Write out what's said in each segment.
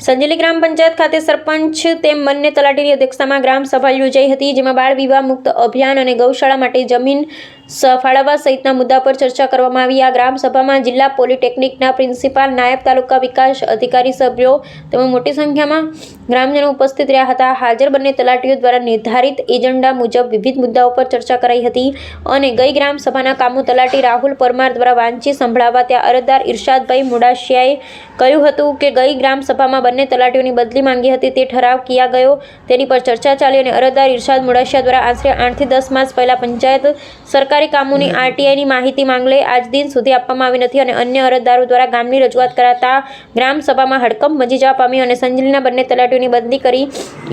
સંજેલી ગ્રામ પંચાયત ખાતે સરપંચ તેમ બંને તલાટીની અધ્યક્ષતામાં ગ્રામ સભા યોજાઈ હતી, જેમાં બાળ વિવાહ મુક્ત અભિયાન અને ગૌશાળા માટે જમીન ફાળવવા સહિતના મુદ્દા પર ચર્ચા કરવામાં આવી. આ ગ્રામસભામાં જિલ્લા પોલિટેકનિકના પ્રિન્સિપાલ નાયબ તાલુકા વિકાસ અધિકારી સભ્યો તેમજ મોટી સંખ્યામાં ગ્રામજનો ઉપસ્થિત રહ્યા હતા. હાજર બંને તલાટીઓ દ્વારા નિર્ધારિત એજન્ડા મુજબ વિવિધ મુદ્દાઓ પર ચર્ચા કરાઈ હતી અને ગઈ ગ્રામ સભાના કામો તલાટી રાહુલ પરમાર દ્વારા વાંચી સંભળાવવા ત્યાં અરજદાર ઇરશાદભાઈ મુડાશિયાએ કહ્યું હતું કે ગઈ ગ્રામસભામાં બંને તલાટીઓની બદલી માંગી હતી. તે ઠરાવ કિયા ગયો તેની પર ચર્ચા ચાલી અને અરજદાર ઇરશાદ મુડાશિયા દ્વારા આશરે આઠથી દસ માસ પહેલાં પંચાયત સરકારી કામોની આરટીઆઈની માહિતી માંગલે આજ દિન સુધી આપવામાં આવી નથી અને અન્ય અરજદારો દ્વારા ગામની રજૂઆત કરાતા ગ્રામ સભામાં હડકંપ મચી જવા પામી અને સંજલીના બંને તલાટીઓની બદલી કરી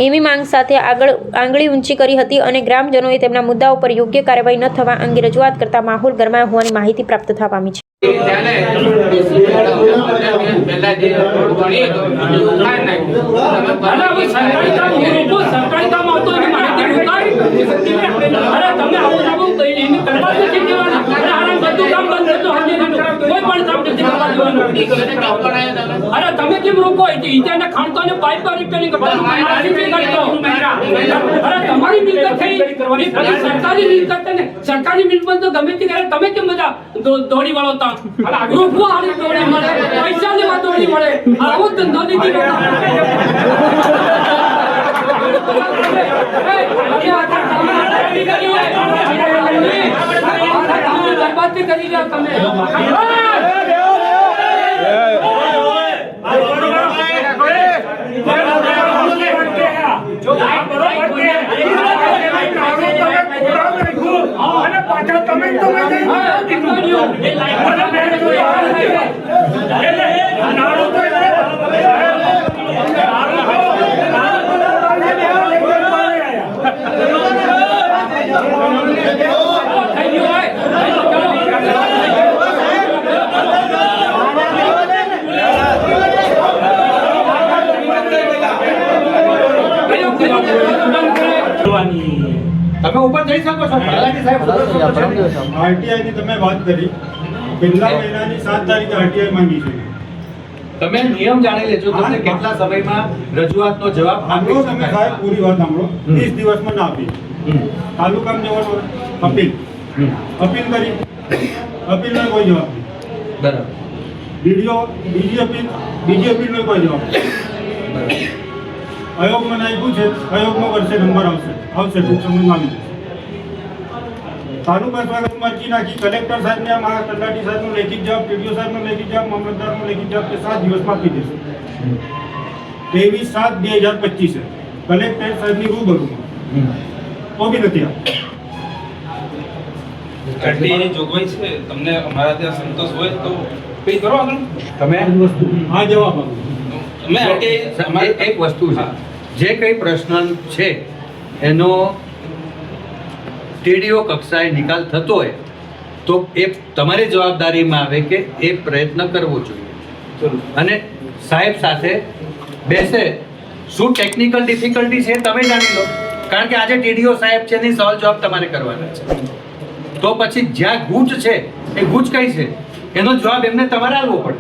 એવી માંગ સાથે આગળ આંગળી ઊંચી કરી હતી અને ગ્રામજનોએ તેમના મુદ્દા ઉપર યોગ્ય કાર્યવાહી ન થવા અંગે રજૂઆત કરતા માહોલ ગરમાયો હોવાની માહિતી પ્રાપ્ત થવા પામી છે પહેલા જે રોડ બની હતો, એ ઉખાડી નાખ્યું. તમે અરે હવે સરકારી કામ લોકો સરકારી કામ આવતો એની માહિતી મુકાય. અરે તમે આવું આવું કઈ એની કરવા જ નથી દેવાના. અરે આને બધું કામ બંધ હતું, હાજર હતું. કોઈ પણ કામ નથી કરવા દેવાનું. ઈ કલરને કામ પણ આવ્યા તમે. અરે તમે કેમ રોકો ઈ ત્યાં ખાણતો ને પાઇપ રિપેરિંગ અરે તમારી મિલકત થઈ સરકારી મિલકત ને સરકારી મિલકત તો ગમે તે કરે તમે કેમ બધા દોડી વાળો તા રૂપવા હારી દોડી મળે પૈસા લેવા દોડી મળે આવો ધંધો નથી કરી રહ્યા તમે Tuhan ini. તમે ઉપર જઈ શકો છો. આરટીઆઈ ની તમે વાત કરી. પહેલા મહિનાની સાત તારીખે આરટીઆઈ માંગી છે. તમે નિયમ જાણી લેજો. તમને કેટલા સમયમાં રજૂઆતનો જવાબ આપી તમે સાહેબ પૂરી વાત સાંભળો. હમ. ત્રીસ દિવસમાં ના આપી. તાલુકામાં જવાનું અપીલ. અપીલ કરી. અપીલનો કોઈ જવાબ નહીં. બરાબર. બીડીઓ બીજી અપીલ બીજી અપીલનો કોઈ જવાબ નહીં. બરાબર. આયોગમાં નાખ્યું છે. આયોગમાં વર્ષે નંબર આવશે. આવશે ટૂંક સમયમાં આવી જશે તાલુકા નાખી. કલેક્ટર સાહેબને આ તલાટી સાહેબનો લેખિત જવાબ ટીડીઓ સાહેબનો લેખિત જવાબ મામલતદારનો લેખિત જવાબ તે સાત દિવસમાં આપી દેશે ત્રેવીસ સાત બે હજાર પચીસે. કલેક્ટર સાહેબની રૂબરૂમાં. તો બી નથી આપતા આરટીઆઈની જોગવાઈ છે. તમને અમારા ત્યાં સંતોષ હોય તો પે કરો આગળ. તમે? આ જવાબ આપો. એક વસ્તુ છે. જે કઈ પ્રશ્ન છે એનો ટીડીઓ કક્ષાએ નિકાલ થતો હોય તો એ તમારી જવાબદારીમાં આવે કે એ પ્રયત્ન કરવો જોઈએ. અને સાહેબ સાથે બેસે. શું ટેકનિકલ ડિફિકલ્ટી છે તમે જાણી લો. કારણ કે આજે ટીડીઓ સાહેબ છે એની સવાલ જવાબ તમારે કરવાના છે. તો પછી જ્યાં ગૂંચ છે એ ગૂંચ કઈ છે? એનો જવાબ એમને તમારે આપવો પડે.